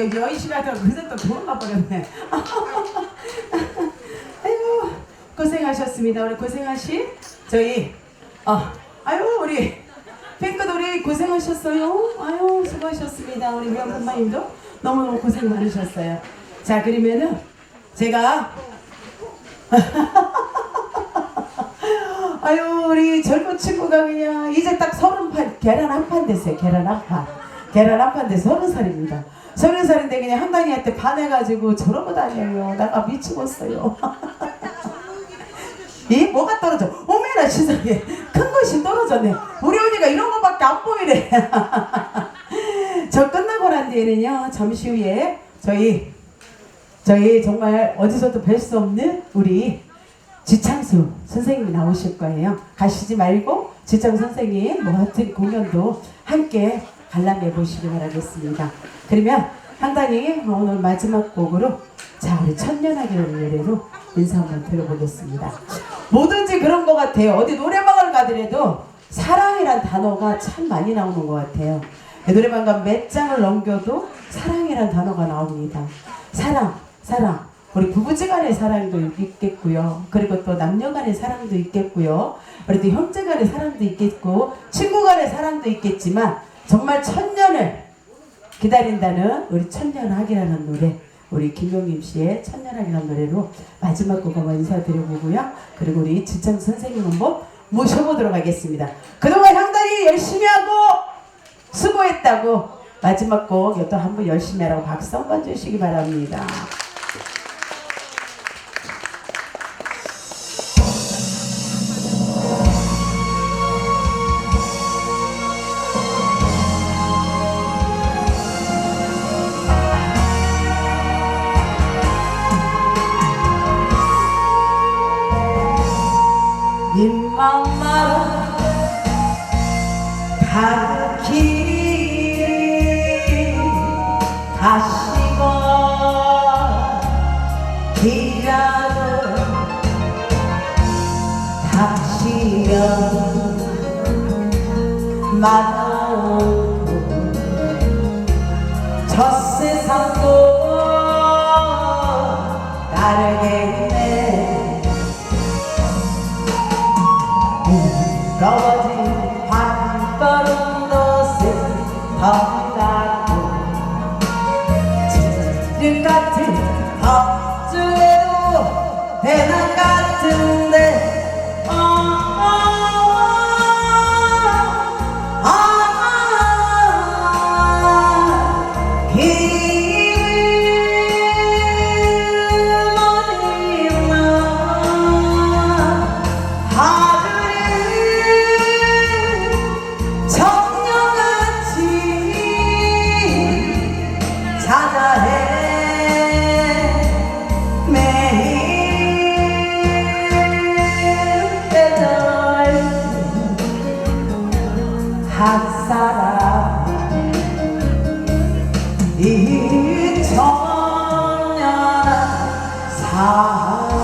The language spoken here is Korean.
여기 여의시가서 그새 또 도망가 버렸네. 아유 고생하셨습니다. 우리 고생하신 저희 어 아유 우리 우리 고생하셨어요. 아유 수고하셨습니다. 우리 명선마님도 너무너무 고생 많으셨어요. 자 그러면은 제가 아유 우리 젊은 친구가 그냥 이제 딱 서른 판 계란 한 판 됐어요 계란 한 판 계란 한 판 돼서 서른 살입니다 서른 살인데 그냥 한강이한테 반해가지고 저러고 다녀요. 나가 미치겠어요. 이 뭐가 떨어져? 어메나 세상에 큰 것이 떨어졌네. 우리 언니가 이런 거밖에 안 보이래 저 끝나고 난 뒤에는요 잠시 후에 저희 저희 정말 어디서도 뵐 수 없는 우리 지창수 선생님이 나오실 거예요. 가시지 말고 지창 선생님 뭐 하여튼 공연도 함께 관람해 보시기 바라겠습니다. 그러면 한단이 오늘 마지막 곡으로 자 우리 천년하기라는 노래로 인사 한번 들어보겠습니다. 뭐든지 그런 것 같아요. 어디 노래방을 가더라도 사랑이란 단어가 참 많이 나오는 것 같아요. 노래방 가면 몇 장을 넘겨도 사랑이란 단어가 나옵니다. 사랑, 사랑. 우리 부부지간의 사랑도 있겠고요. 그리고 또 남녀간의 사랑도 있겠고요. 그리고 또 형제간의 사랑도 있겠고 친구간의 사랑도 있겠지만 정말 천년을 기다린다는 우리 천년학이라는 노래 우리 김용임 씨의 천년학이라는 노래로 마지막 곡 한번 인사드려보고요. 그리고 우리 지창 선생님 한번 모셔보도록 하겠습니다. 그동안 상당히 열심히 하고 수고했다고 마지막 곡 또 한번 열심히 하라고 박수 한번 주시기 바랍니다. 가시고 기라도 다시면 만나고 저 세상도 다르겠네. 무거워 do 이 천년한 사연